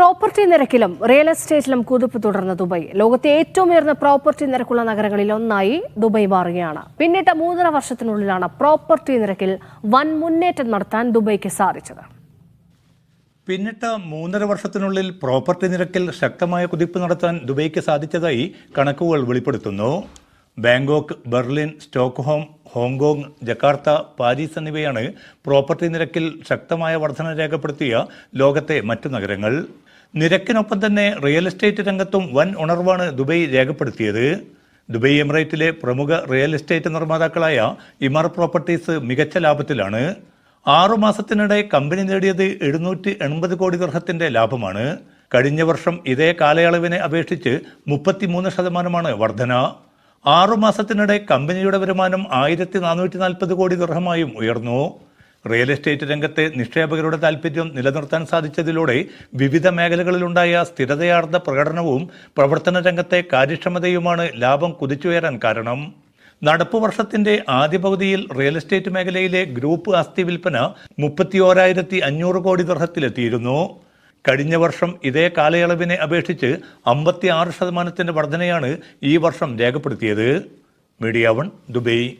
Property നിരക്കിലും real എസ്റ്റേറ്റിലും കുതിപ്പ് തുടർന്ന ദുബായ്. ലോകത്തെ ഏറ്റവും ഉയർന്ന പ്രോപ്പർട്ടി നിരക്കുള്ള നഗരങ്ങളിൽ ഒന്നായി ദുബായ് മാറുകയാണ്. പിന്നിട്ട മൂന്നര വർഷത്തിനുള്ളിലാണ് പ്രോപ്പർട്ടി നിരക്കിൽ വൻ മുന്നേറ്റം നടത്താൻ ദുബായ്ക്ക് സാധിച്ചത്. പിന്നിട്ട മൂന്നര വർഷത്തിനുള്ളിൽ പ്രോപ്പർട്ടി നിരക്കിൽ ശക്തമായ കുതിപ്പ് നടത്താൻ ദുബൈക്ക് സാധിച്ചതായി കണക്കുകൾ വെളിപ്പെടുത്തുന്നു. Bangkok Berlin Stockholm Hong Kong Jakarta Paris എന്നിവയാണ് പ്രോപ്പർട്ടി നിരക്കിൽ ശക്തമായ വർധന രേഖപ്പെടുത്തിയ ലോകത്തെ മറ്റു നഗരങ്ങൾ. നിരക്കിനൊപ്പം തന്നെ റിയൽ എസ്റ്റേറ്റ് രംഗത്തും വൻ ഉണർവാണ് ദുബൈ രേഖപ്പെടുത്തിയത്. ദുബൈ എമിറേറ്റിലെ പ്രമുഖ റിയൽ എസ്റ്റേറ്റ് നിർമ്മാതാക്കളായ ഇമർ പ്രോപ്പർട്ടീസ് മികച്ച ലാഭത്തിലാണ്. ആറു മാസത്തിനിടെ കമ്പനി നേടിയത് എഴുന്നൂറ്റി എൺപത് കോടി ദർഹത്തിന്റെ ലാഭമാണ്. കഴിഞ്ഞ വർഷം ഇതേ കാലയളവിനെ അപേക്ഷിച്ച് മുപ്പത്തിമൂന്ന് ശതമാനമാണ് വർധന. ആറു മാസത്തിനിടെ കമ്പനിയുടെ വരുമാനം ആയിരത്തി നാനൂറ്റി നാൽപ്പത് കോടി ദർഹമായും ഉയർന്നു. റിയൽ എസ്റ്റേറ്റ് രംഗത്തെ നിക്ഷേപകരുടെ താൽപ്പര്യം നിലനിർത്താൻ സാധിച്ചതിലൂടെ വിവിധ മേഖലകളിലുണ്ടായ സ്ഥിരതയാർന്ന പ്രകടനവും പ്രവർത്തന രംഗത്തെ കാര്യക്ഷമതയുമാണ് ലാഭം കുതിച്ചുയരാൻ കാരണം. നടപ്പു വർഷത്തിന്റെ ആദ്യ പകുതിയിൽ റിയൽ എസ്റ്റേറ്റ് മേഖലയിലെ ഗ്രൂപ്പ് ആസ്തി വിൽപ്പന മുപ്പത്തിയോരായിരത്തി അഞ്ഞൂറ് കോടി ദർഹത്തിലെത്തിയിരുന്നു. കഴിഞ്ഞ വർഷം ഇതേ കാലയളവിനെ അപേക്ഷിച്ച് അമ്പത്തി ആറ് വർധനയാണ് ഈ വർഷം രേഖപ്പെടുത്തിയത്. Media one Dubai.